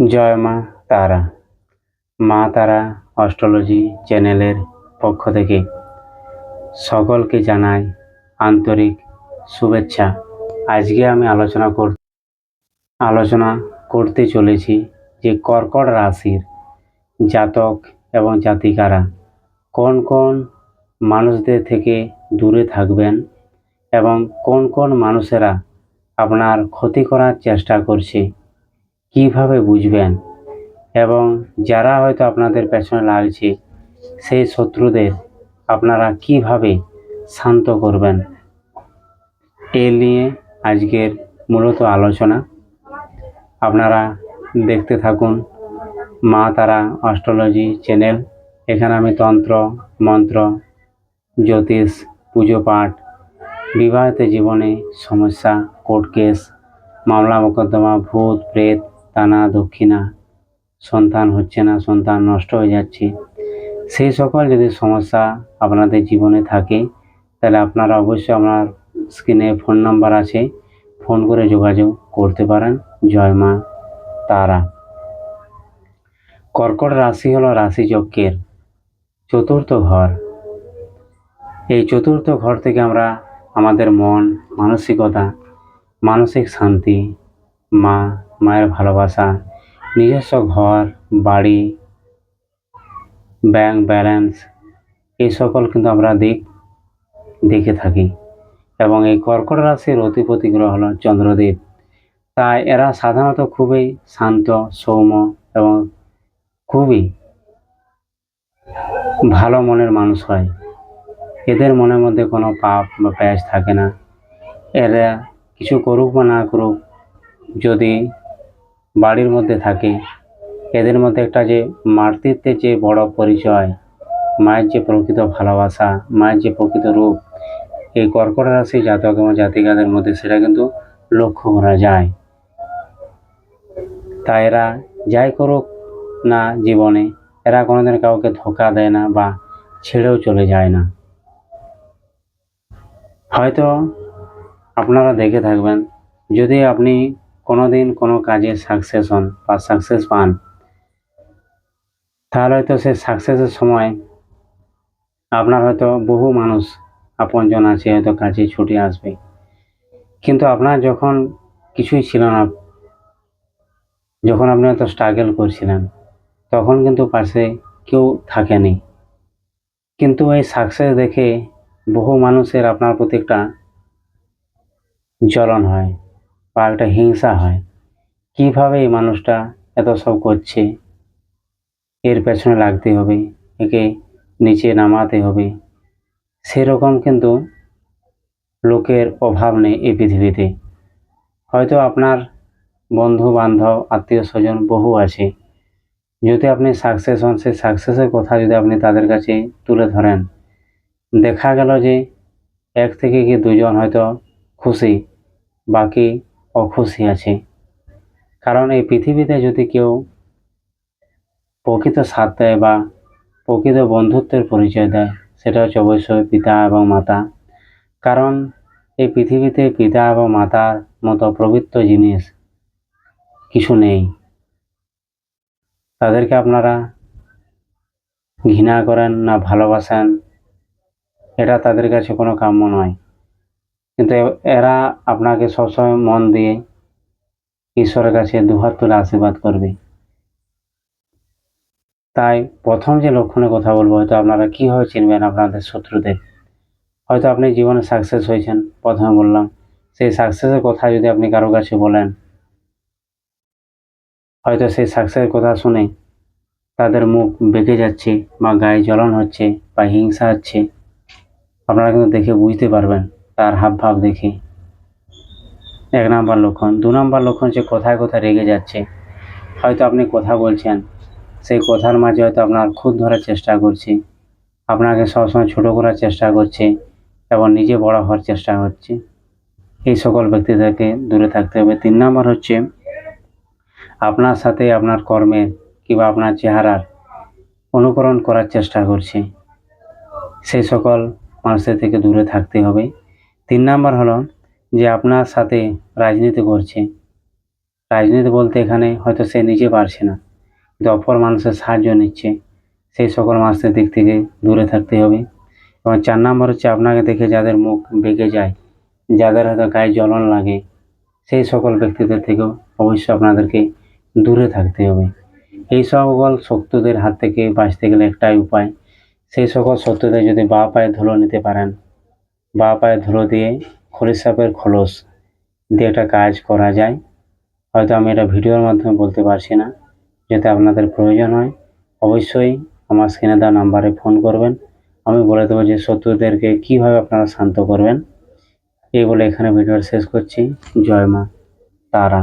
জয় মা তারা। মা তারা অস্ট্রোলজি চ্যানেলের পক্ষ থেকে সকলকে জানাই আন্তরিক শুভেচ্ছা। আজকে আমি আলোচনা কর আলোচনা করতে চলেছি যে কর্কট রাশির জাতক এবং জাতিকারা কোন কোন মানুষদের থেকে দূরে থাকবেন এবং কোন কোন মানুষেরা আপনার ক্ষতি করার চেষ্টা করছে। কীভাবে বুঝবেন? এবং যারা হয়তো আপনাদের পেছনে লাগছে, সেই শত্রুদের আপনারা কীভাবে শান্ত করবেন? এ নিয়ে আজকের মূলত আলোচনা। আপনারা দেখতে থাকুন মা তারা অস্ট্রোলজি চ্যানেল। এখানে আমি তন্ত্র, মন্ত্র, জ্যোতিষ, পুজো পাঠ, বিবাহিত জীবনে সমস্যা, কোর্ট কেস, মামলা, মোকদ্দমা, ভূত, প্রেত টানা দক্ষিণা সন্তান হচ্ছে না, সন্তান নষ্ট হয়ে যাচ্ছে। সেই সকল যদি সমস্যা আপনাদের জীবনে থাকে, তাহলে আপনারা অবশ্যই আপনার স্ক্রিনে ফোন নাম্বার আছে, ফোন করে যোগাযোগ করতে পারেন। জয় মা তারা। কর্কট রাশি হলো রাশিচক্রের চতুর্থ ঘর। এই চতুর্থ ঘর থেকে আমরা আমাদের মন, মানসিকতা, মানসিক শান্তি, মা মায়ের ভালোবাসা, নিজস্ব ঘর, বাড়ি ব্যাংক ব্যালেন্স এই সকল কিন্তু আমরা দিক দেখে থাকি। এবং এই কর্কট রাশির অধিপতি গ্রহ হল চন্দ্রদেব। তাই এরা সাধারণত খুবই শান্ত, সৌম্য এবং খুবই ভালো মনের মানুষ হয়। এদের মনের মধ্যে কোনো পাপ বা প্যাচ থাকে না। এরা কিছু করুক বা না করুক, যদি বাড়ির মধ্যে থাকে। এদের মধ্যে একটা যে মাতৃত্বের যে বড় পরিচয়, মায়ের যে প্রকৃত ভালোবাসা, মায়ের যে প্রকৃত রূপ, এই কর্কট রাশি জাতক এবং জাতিকাদের মধ্যে সেটা কিন্তু লক্ষ্য করা যায়। তাই এরা যাই করুক না জীবনে, এরা কোনোদিন কাউকে ধোকা দেয় না বা ছেড়েও চলে যায় না। হয়তো আপনারা দেখে থাকবেন, যদি আপনি কোনো দিন কোনো কাজে সাকসেস হন বা সাকসেস পান। তাহলে হয়তো সে সাকসেসের সময় আপনার হয়তো বহু মানুষ আপনজন আছে, হয়তো কাজে ছুটে আসবে। কিন্তু আপনার যখন কিছুই ছিল না, যখন আপনি হয়তো স্ট্রাগল করছিলেন, তখন কিন্তু পাশে কেউ থাকেনি। কিন্তু এই সাকসেস দেখে বহু মানুষের আপনার প্রতি একটা জ্বলন হয়। বা একটা হিংসা হয়। কীভাবে এই মানুষটা এত সব করছে? এর পেছনে লাগতে হবে, একে নিচে নামাতে হবে। সেরকম কিন্তু লোকের অভাব নেই এই পৃথিবীতে। হয়তো আপনার বন্ধু বান্ধব আত্মীয় স্বজন বহু আছে। যদি আপনি সাকসেস হন, সেই সাকসেসের কথা যদি আপনি তাদের কাছে তুলে ধরেন, দেখা গেল যে এক থেকে কি দুজন হয়তো খুশি, বাকি অখুশি আছে। কারণ এই পৃথিবীতে যদি কেউ প্রকৃত সাথ দেয় বা প্রকৃত বন্ধুত্বের পরিচয় দেয়, সেটা হচ্ছে অবশ্যই পিতা এবং মাতা। কারণ এই পৃথিবীতে পিতা এবং মাতার মতো পবিত্র জিনিস কিছু নেই। তাদেরকে আপনারা ঘৃণা করেন না, ভালোবাসেন, এটা তাদের কাছে কোনো কাম্য নয়। কিন্তু এরা আপনাকে সবসময় মন দিয়ে ঈশ্বরের কাছে দুহাত তুলে আশীর্বাদ করবে। তাই প্রথম যে লক্ষণের কথা বলব, হয়তো আপনারা কীভাবে চিনবেন আপনাদের শত্রুদের। হয়তো আপনি জীবনে সাকসেস হয়েছেন, প্রথমে বললাম। সেই সাকসেসের কথা যদি আপনি কারও কাছে বলেন, হয়তো সেই সাকসেসের কথা শুনে তাদের মুখ বেঁকে যাচ্ছে বা গায়ে জ্বলন হচ্ছে বা হিংসা হচ্ছে। আপনারা কিন্তু দেখে বুঝতে পারবেন। তার হাব ভাব দেখে। এক নাম্বার লক্ষণ, দু নাম্বার লক্ষণ সে কোথায় কোথায় রেগে যাচ্ছে। হয়তো আপনি কথা বলছেন, সেই কথার মাঝে হয়তো আপনার খুদ ধরার চেষ্টা করছে, আপনাকে সবসময় ছোট করার চেষ্টা করছে এবং নিজে বড় হওয়ার চেষ্টা করছে। এই সকল ব্যক্তি থেকে দূরে থাকতে হবে। তিন নাম্বার হচ্ছে, আপনার সাথে আপনার কর্মের কিংবা আপনার চেহারার অনুকরণ করার চেষ্টা করছে। সেই সকল মানুষের থেকে দূরে থাকতে হবে। তিন নাম্বার হলো যে আপনার সাথে রাজনীতি করছে। রাজনীতি বলতে এখানে হয়তো সে নিজে পারছে না। কিন্তু অপর মানুষের সাহায্য নিচ্ছে। সেই সকল মানুষের দিক থেকে দূরে থাকতে হবে। এবং চার নম্বর হচ্ছে আপনাকে দেখে যাদের মুখ বেঁকে যায়, যাদের হয়তো গায়ে জ্বলন লাগে, সেই সকল ব্যক্তিদের থেকেও অবশ্যই আপনাদেরকে দূরে থাকতে হবে। এই সকল শত্রুদের হাত থেকে বাঁচতে গেলে একটাই উপায়, সেই সকল শত্রুদের যদি বা পায়ে ধুলো নিতে পারেন বা পায়ে ধুলো দিয়ে খরিদ সাপের খোলস দিয়ে একটা কাজ করা যায়। হয়তো আমি এটা ভিডিওর মাধ্যমে বলতে পারছি না। যাতে আপনাদের প্রয়োজন হয়, অবশ্যই আমার স্ক্রিনে দেওয়া নাম্বারে ফোন করবেন। আমি বলে দেবো যে শত্রুদেরকে কীভাবে আপনারা শান্ত করবেন। এই বলে এখানে ভিডিওটা শেষ করছি। জয় মা তারা।